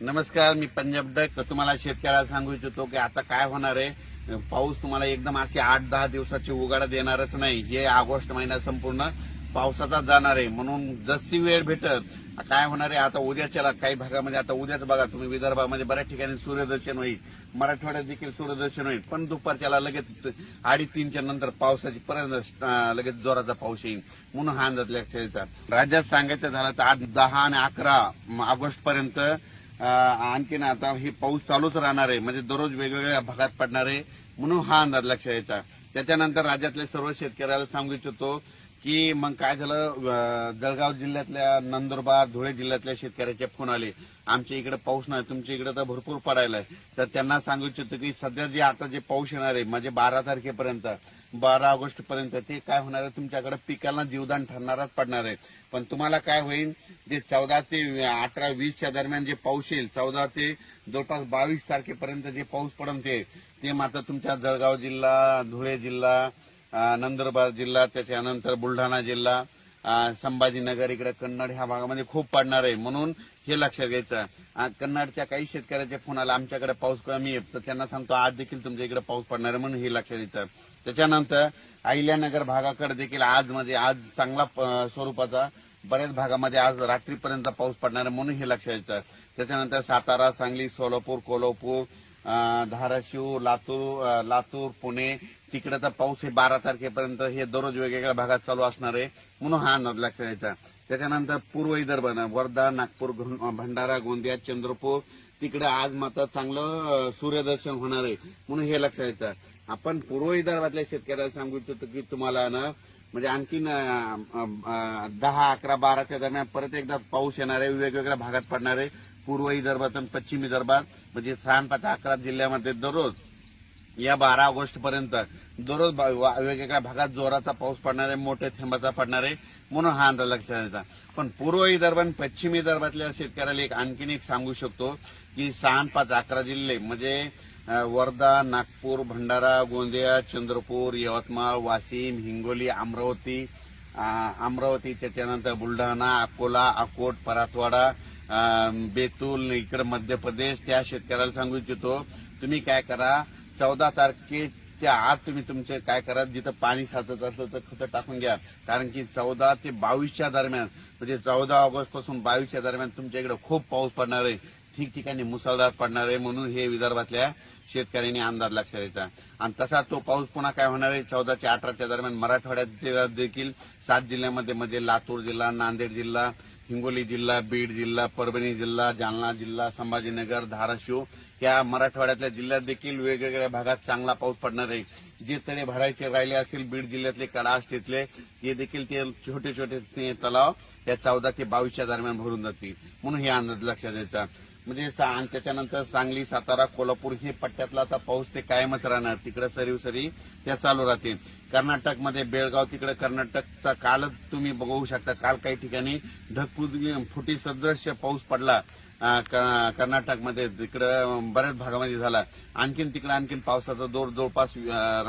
नमस्कार मी पंजाब डक तुम्हाला शेतकऱ्याला सांगू इच्छितो की आता काय होणार आहे? पाऊस तुम्हाला एकदम असे आठ दहा दिवसाची उगाडा देणारच नाही. हे ऑगस्ट महिना संपूर्ण पावसाचाच जाणार आहे. म्हणून जशी वेळ भेटत काय होणार आहे? आता उद्याच्याला काही भागामध्ये आता उद्याच बघा तुम्ही विदर्भामध्ये बऱ्याच ठिकाणी सूर्यदर्शन होईल. मराठवाड्यात देखील सूर्यदर्शन होईल. पण दुपारच्याला लगेच अडीच तीनच्या नंतर पावसाची परत लगेच जोराचा पाऊस येईल. म्हणून हा अंदाज लक्षात राज्यात सांगायचं झालं तर आज दहा आणि अकरा ऑगस्ट पर्यंत आणखीन आता हे पाऊस चालूच राहणार आहे. म्हणजे दररोज वेगवेगळ्या भागात पडणार आहे. म्हणून हा अंदाज लक्षात यायचा. त्याच्यानंतर राज्यातल्या सर्व शेतकऱ्याला सांगू इच्छितो की मग काय झालं? जळगाव जिल्ह्यातल्या नंदुरबार धुळे जिल्ह्यातल्या शेतकऱ्याचे फोन आले. आमच्या इकडे पाऊस नाही तुमच्या इकडे तर भरपूर पडायला आहे तर त्यांना सांगू इच्छितो की सध्या जे आता जे पाऊस येणार आहे म्हणजे बारा तारखेपर्यंत बारा ऑगस्ट पर्यंत ते काय होणार आहे? तुमच्याकडे पिकांना जीवदान ठरणारच पडणार आहे. पण तुम्हाला काय होईल जे चौदा ते अठरा वीसच्या दरम्यान जे पाऊस येईल चौदा ते जवळपास बावीस तारखेपर्यंत जे पाऊस पडन ते मात्र तुमच्या जळगाव जिल्हा धुळे जिल्हा नंदुरबार जिल्हा त्याच्यानंतर बुलढाणा जिल्हा संभाजीनगर इकडे कन्नड ह्या भागामध्ये खूप पडणार आहे. म्हणून हे लक्षात घ्यायचं. कन्नडच्या काही शेतकऱ्याच्या फोन आला आमच्याकडे पाऊस कमी आहे तर त्यांना सांगतो आज देखील तुमच्या इकडे पाऊस पडणार आहे म्हणून हे लक्षात घ्यायचं. त्याच्यानंतर अहिल्यानगर भागाकडे देखील आज मध्ये आज चांगला स्वरूपाचा बऱ्याच भागामध्ये आज रात्रीपर्यंत पाऊस पडणार आहे म्हणून हे लक्षात घ्यायचं. त्याच्यानंतर सातारा सांगली सोलापूर कोल्हापूर धाराशिव लातूर लातूर पुणे तिकडे तर पाऊस हे बारा तारखेपर्यंत हे दररोज वेगवेगळ्या भागात चालू असणार आहे म्हणून हा अंदाज लक्षात द्यायचा त्याच्यानंतर पूर्व विदर्भ वर्धा नागपूर भंडारा गोंदिया चंद्रपूर तिकडे आज मात्र चांगलं सूर्यदर्शन होणार आहे म्हणून हे लक्षात द्यायचं आपण पूर्व विदर्भातल्या शेतकऱ्याला सांगू इच्छितो की तुम्हाला ना म्हणजे आणखीन दहा अकरा बाराच्या दरम्यान परत एकदा पाऊस येणार आहे वेगवेगळ्या भागात पडणार आहे. पूर्व विदर्भात आणि पश्चिम विदर्भात म्हणजे सहा पाच अकरा जिल्ह्यामध्ये दररोज या बारा ऑगस्ट पर्यंत दररोज बा- वा- वेगवेगळ्या भागात जोराचा पाऊस पडणार आहे मोठ्या थेंबाचा पडणार आहे म्हणून हा अंदाज लक्षात येतात पण पूर्व विदर्भ आणि पश्चिम विदर्भातल्या शेतकऱ्याला एक आणखीन एक सांगू शकतो की सहा पाच अकरा जिल्हे म्हणजे वर्धा नागपूर भंडारा गोंदिया चंद्रपूर यवतमाळ वाशिम हिंगोली अमरावती अमरावती त्याच्यानंतर बुलढाणा अकोला अकोट परातवाडा बेतूल इकडे मध्य प्रदेश त्या शेतकऱ्याला सांगू इच्छितो तुम्ही काय करा चौदा तारखेच्या आत तुम्ही तुमचे काय करा जिथं पाणी साचत असलं तर खतं टाकून घ्या. कारण की चौदा ते बावीसच्या दरम्यान म्हणजे चौदा ऑगस्टपासून बावीसच्या दरम्यान तुमच्या इकडे खूप पाऊस पडणार आहे. ठिकठिकाणी मुसळधार पडणार आहे म्हणून हे विदर्भातल्या शेतकऱ्यांनी अंदाज लक्षात द्यायचा. आणि तसा तो पाऊस पुन्हा काय होणार आहे? चौदा ते अठराच्या दरम्यान मराठवाड्यात देखील सात जिल्ह्यामध्ये म्हणजे लातूर जिल्हा नांदेड जिल्हा हिंगोली जिल्हा बीड जिल्हा परभणी जिल्हा जालना जिल्हा संभाजीनगर धाराशिव या मराठवाड्यातल्या जिल्ह्यात देखील वेगवेगळ्या भागात चांगला पाऊस पडणार आहे. जे तळे भरायचे राहिले असतील बीड जिल्ह्यातले कडाष्टीतले ते देखील ते छोटे छोटे ते तलाव या चौदा ते बावीसच्या दरम्यान भरून जातील. म्हणून हे अंदाज लक्षात द्यायचा म्हणजे सा- त्याच्यानंतर सांगली सातारा कोल्हापूर हे पट्ट्यातला आता पाऊस ते कायमच राहणार. तिकडे सरीव सरी त्या चालू राहतील. कर्नाटकमध्ये बेळगाव तिकडे कर्नाटकचा कालच तुम्ही बघू शकता. काल काही ठिकाणी ढगफुटी फुटी सदृश्य पाऊस पडला क- कर्नाटकमध्ये. तिकडं बऱ्याच भागामध्ये झाला. आणखीन तिकडे आणखीन पावसाचा जोर जवळपास राहणार.